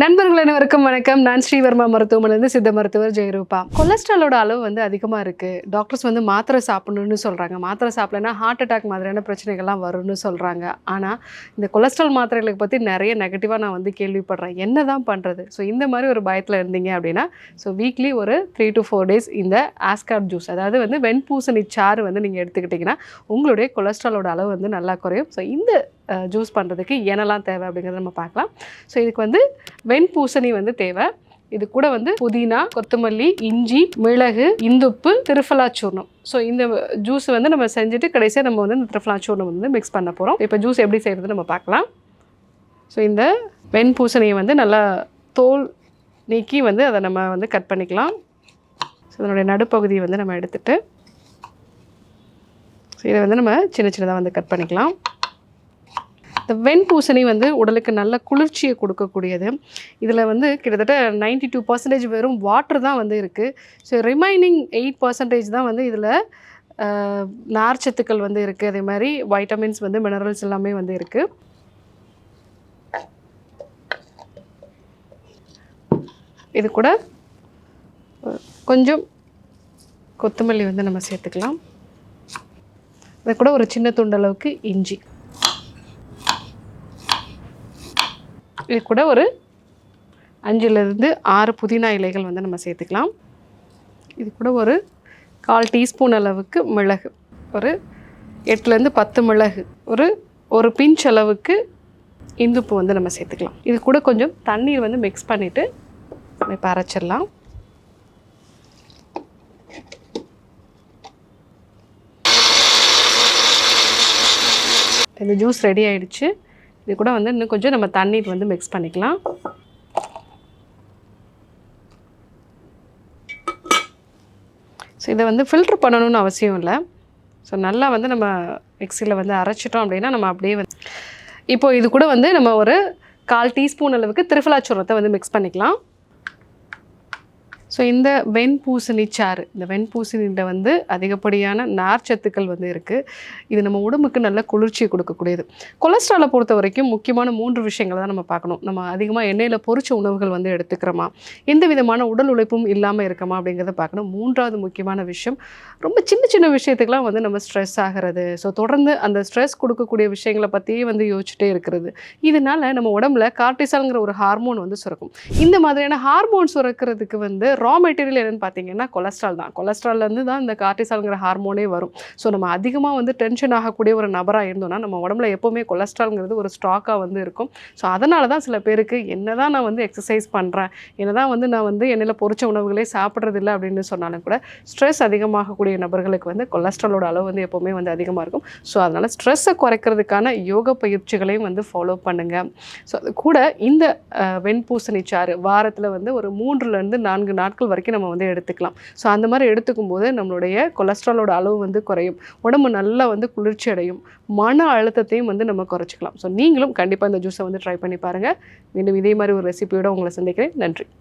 நண்பர்கள் அனைவருக்கும் வணக்கம். நான் ஸ்ரீவர்மா மருத்துவமனையிலிருந்து சித்த மருத்துவர் ஜெயரூபா. கொலஸ்ட்ராலோட அளவு வந்து அதிகமாக இருக்குது டாக்டர்ஸ் வந்து மாத்திரை சாப்பிடணும்னு சொல்கிறாங்க மாத்திரை சாப்பிடலன்னா ஹார்ட் அட்டாக் மாதிரியான பிரச்சனைகள்லாம் வரும்னு சொல்கிறாங்க ஆனால் இந்த கொலஸ்ட்ரால் மாத்திரைகளுக்கு பற்றி நிறைய நெகட்டிவாக நான் வந்து கேள்விப்படுறேன். என்ன தான் பண்ணுறது ஸோ இந்த மாதிரி ஒரு பயத்தில் இருந்தீங்க அப்படின்னா ஸோ வீக்லி ஒரு த்ரீ டு ஃபோர் டேஸ் இந்த ஆஸ்கார்ட் ஜூஸ் அதாவது வந்து வெண்பூசணி சாறு வந்து நீங்கள் எடுத்துக்கிட்டிங்கன்னா உங்களுடைய கொலஸ்ட்ராலோட அளவு வந்து நல்லா குறையும். ஸோ இந்த ஜூஸ் பண்ணுறதுக்கு என்னெல்லாம் தேவை அப்படிங்கிறத நம்ம பார்க்கலாம். ஸோ இதுக்கு வந்து வெண்பூசணி வந்து தேவை. இது கூட வந்து புதினா கொத்தமல்லி இஞ்சி மிளகு இந்துப்பு திருஃபலா சூர்ணம். ஸோ இந்த ஜூஸ் வந்து நம்ம செஞ்சுட்டு கடைசியாக நம்ம வந்து இந்த திருஃபலா சூர்ணம் வந்து மிக்ஸ் பண்ண போகிறோம் இப்போ ஜூஸ் எப்படி செய்கிறது நம்ம பார்க்கலாம். ஸோ இந்த வெண்பூசணியை வந்து நல்லா தோல் நீக்கி வந்து அதை நம்ம வந்து கட் பண்ணிக்கலாம். ஸோ அதனுடைய நடுப்பகுதியை வந்து நம்ம எடுத்துகிட்டு ஸோ இதை வந்து நம்ம சின்ன சின்னதாக வந்து கட் பண்ணிக்கலாம். இந்த வெண்பூசணி வந்து உடலுக்கு நல்ல குளிர்ச்சியை கொடுக்கக்கூடியது. இதில் வந்து கிட்டத்தட்ட நைன்டி டூ பர்சன்டேஜ் வெறும் வாட்டர் தான் வந்து இருக்குது ஸோ ரிமைனிங் எயிட் பர்சன்டேஜ் தான் வந்து இதில் நார்ச்சத்துக்கள் வந்து இருக்குது அதே மாதிரி வைட்டமின்ஸ் வந்து மினரல்ஸ் எல்லாமே வந்து இருக்குது இது கூட கொஞ்சம் கொத்தமல்லி வந்து நம்ம சேர்த்துக்கலாம். அது கூட ஒரு சின்ன துண்டளவுக்கு இஞ்சி. இது கூட ஒரு அஞ்சுலேருந்து ஆறு புதினா இலைகள் வந்து நம்ம சேர்த்துக்கலாம். இது கூட ஒரு கால் டீஸ்பூன் அளவுக்கு மிளகு. ஒரு எட்டுலேருந்து பத்து மிளகு. ஒரு ஒரு பிஞ்ச் அளவுக்கு இந்துப்பு வந்து நம்ம சேர்த்துக்கலாம். இது கூட கொஞ்சம் தண்ணீர் வந்து மிக்ஸ் பண்ணிவிட்டு நம்ம இப்போ அரைச்சிடலாம். இந்த ஜூஸ் ரெடி ஆயிடுச்சு. இது கூட வந்து இன்னும் கொஞ்சம் நம்ம தண்ணீர் வந்து மிக்ஸ் பண்ணிக்கலாம். ஸோ இதை வந்து ஃபில்ட்ரு பண்ணணும்னு அவசியம் இல்லை. ஸோ நல்லா வந்து நம்ம மிக்சியில் வந்து அரைச்சிட்டோம் அப்படின்னா நம்ம அப்படியே வந்து இப்போது இது கூட வந்து நம்ம ஒரு கால் டீஸ்பூன் அளவுக்கு திருஃபலாச்சூரத்தை வந்து மிக்ஸ் பண்ணிக்கலாம். ஸோ இந்த வெண்பூசணி சாறு இந்த வெண்பூசணியில் வந்து அதிகப்படியான நார்ச்சத்துக்கள் வந்து இருக்குது இது நம்ம உடம்புக்கு நல்ல குளிர்ச்சியை கொடுக்கக்கூடியது. கொலஸ்ட்ராலை பொறுத்த வரைக்கும் முக்கியமான மூன்று விஷயங்களை தான் நம்ம பார்க்கணும். நம்ம அதிகமாக எண்ணெயில் பொறிச்ச உணவுகள் வந்து எடுத்துக்கிறோமா? எந்த விதமான உடல் உழைப்பும் இல்லாமல் இருக்கமா அப்படிங்கிறத பார்க்கணும். மூன்றாவது முக்கியமான விஷயம் ரொம்ப சின்ன சின்ன விஷயத்துக்கெலாம் வந்து நம்ம ஸ்ட்ரெஸ் ஆகிறது. ஸோ தொடர்ந்து அந்த ஸ்ட்ரெஸ் கொடுக்கக்கூடிய விஷயங்களை பற்றியே வந்து யோசிச்சுட்டே இருக்கிறது. இதனால நம்ம உடம்புல கார்டிசால்ங்கிற ஒரு ஹார்மோன் வந்து சுரக்கும். இந்த மாதிரியான ஹார்மோன் சுரக்கிறதுக்கு வந்து ரா மெட்டீரியல் என்னென்னு பார்த்தீங்கன்னா கொலஸ்ட்ரால் தான். கொலஸ்ட்ரால்லேருந்து தான் இந்த கார்டிசால்ங்கிற ஹார்மோனே வரும். ஸோ நம்ம அதிகமாக வந்து டென்ஷன் ஆகக்கூடிய ஒரு நபராக இருந்தோம்னா நம்ம உடம்புல எப்போவுமே கொலஸ்ட்ரால்ங்கிறது ஒரு ஸ்டாக்காக வந்து இருக்கும். ஸோ அதனால தான் சில பேருக்கு என்ன தான் நான் வந்து எக்ஸசைஸ் பண்ணுறேன் என்ன தான் வந்து நான் வந்து எண்ணெயில் பொறிச்ச உணவுகளே சாப்பிட்றதில்ல அப்படின்னு சொன்னாலும் கூட ஸ்ட்ரெஸ் அதிகமாகக்கூடிய நபர்களுக்கு வந்து கொலஸ்ட்ராலோட அளவு வந்து எப்போவுமே வந்து அதிகமாக இருக்கும். ஸோ அதனால் ஸ்ட்ரெஸ்ஸை குறைக்கிறதுக்கான யோக பயிற்சிகளையும் வந்து ஃபாலோ பண்ணுங்கள் ஸோ அது கூட இந்த வெண்பூசணி சாறு வாரத்தில் வந்து ஒரு மூன்றுலேருந்து நான்கு நாட்கள் வரைக்கும் நம்ம வந்து எடுத்துக்கலாம். ஸோ அந்த மாதிரி எடுத்துக்கும் போது நம்மளுடைய கொலஸ்ட்ராலோட அளவு வந்து குறையும். உடம்பு நல்லா வந்து குளிர்ச்சி அடையும். மன அழுத்தத்தையும் வந்து நம்ம குறைச்சிக்கலாம். ஸோ நீங்களும் கண்டிப்பாக இந்த ஜூஸை வந்து ட்ரை பண்ணி பாருங்கள் மீண்டும் இதே மாதிரி ஒரு ரெசிபியோட உங்களை சந்திக்கிறேன். நன்றி.